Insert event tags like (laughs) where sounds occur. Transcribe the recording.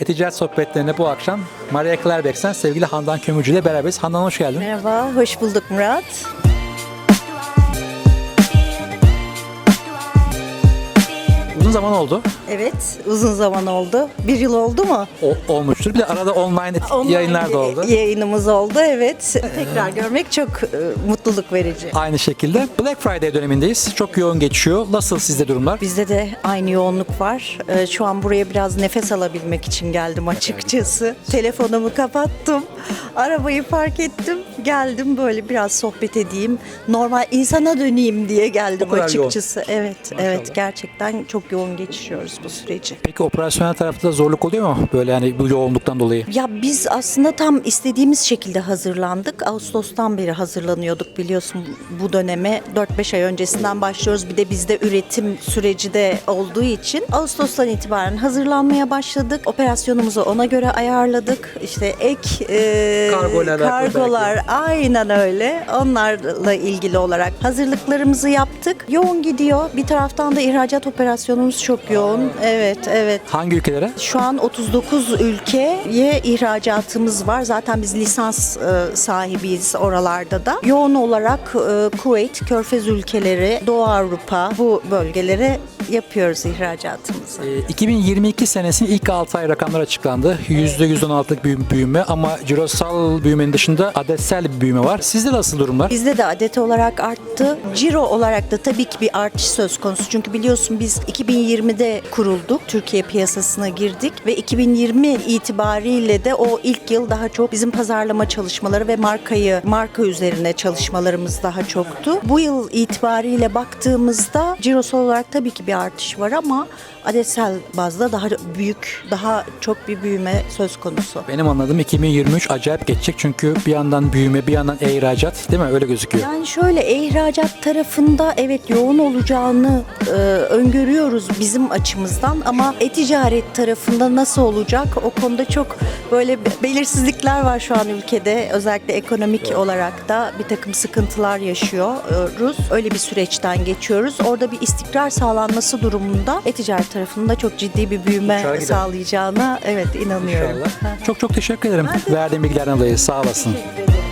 E-Ticaret sohbetlerine bu akşam Maria Klerbeck'sen sevgili Handan Kömürcü ile beraberiz. Handan hoş geldin. Merhaba, hoş bulduk Murat. Uzun zaman oldu. Evet, uzun zaman oldu. Bir yıl oldu mu? O, olmuştur. Bir de arada online, (laughs) Online yayınlar da oldu. Yayınımız oldu, evet. Tekrar görmek çok e, mutluluk verici. Aynı şekilde Black Friday dönemindeyiz. Çok yoğun geçiyor. Nasıl sizde durumlar? Bizde de aynı yoğunluk var. E, Şu an buraya biraz nefes alabilmek için geldim açıkçası. Telefonumu kapattım. Arabayı park ettim. Geldim böyle biraz sohbet edeyim. Normal insana döneyim diye geldim kadar yoğun. açıkçası. Evet, evet. Gerçekten çok yoğun geçiriyoruz bu süreci. Peki operasyonel tarafta da zorluk oluyor mu? Böyle yani bu yoğunluktan dolayı. Ya biz aslında tam istediğimiz şekilde hazırlandık. Ağustos'tan beri hazırlanıyorduk biliyorsun bu döneme 4-5 ay öncesinden başlıyoruz. Bir de bizde üretim süreci de olduğu için Ağustos'tan itibaren hazırlanmaya başladık. Operasyonumuzu ona göre ayarladık. İşte ek e, alakalı kargolar aynen öyle. Onlarla ilgili olarak hazırlıklarımızı yaptık. Yoğun gidiyor. Bir taraftan da ihracat operasyonumuz çok yoğun. Evet, evet. Hangi ülkelere? Şu an 39 ülkeye ihracatımız var. Zaten biz lisans e, sahibiyiz oralarda da. Yoğun olarak e, Kuveyt, Körfez ülkeleri, Doğu Avrupa bu bölgelere yapıyoruz ihracatımızı. Ee, 2022 senesinin ilk 6 ay rakamlar açıklandı. %116'lık bir büyüme ama cirosal büyümenin dışında adetsel bir büyüme var. Sizde nasıl durumlar? Bizde de adet olarak arttı. Ciro olarak da tabii ki bir artış söz konusu. Çünkü biliyorsun biz 2020'de kurulduk. Türkiye piyasasına girdik ve 2020 itibariyle de o ilk yıl daha çok bizim pazarlama çalışmaları ve markayı marka üzerine çalışmalarımız daha çoktu. Bu yıl itibariyle baktığımızda cirosal olarak tabii ki bir artış var ama adetsel bazda daha büyük, daha çok bir büyüme söz konusu. Benim anladığım 2023 acayip geçecek çünkü bir yandan büyüme bir yandan e-ihracat değil mi? Öyle gözüküyor. Yani şöyle e-ihracat tarafında evet yoğun olacağını e, öngörüyoruz bizim açımızdan ama e-ticaret tarafında nasıl olacak o konuda çok böyle be- belirsizlikler var şu an ülkede. Özellikle ekonomik olarak da bir takım sıkıntılar yaşıyoruz. Öyle bir süreçten geçiyoruz. Orada bir istikrar sağlanması durumunda e-ticaret tarafında çok ciddi bir büyüme sağlayacağına evet inanıyorum. İnşallah. Çok çok teşekkür ederim verdiğin bilgilerden dolayı. Sağ olasın. Teşekkür ederim.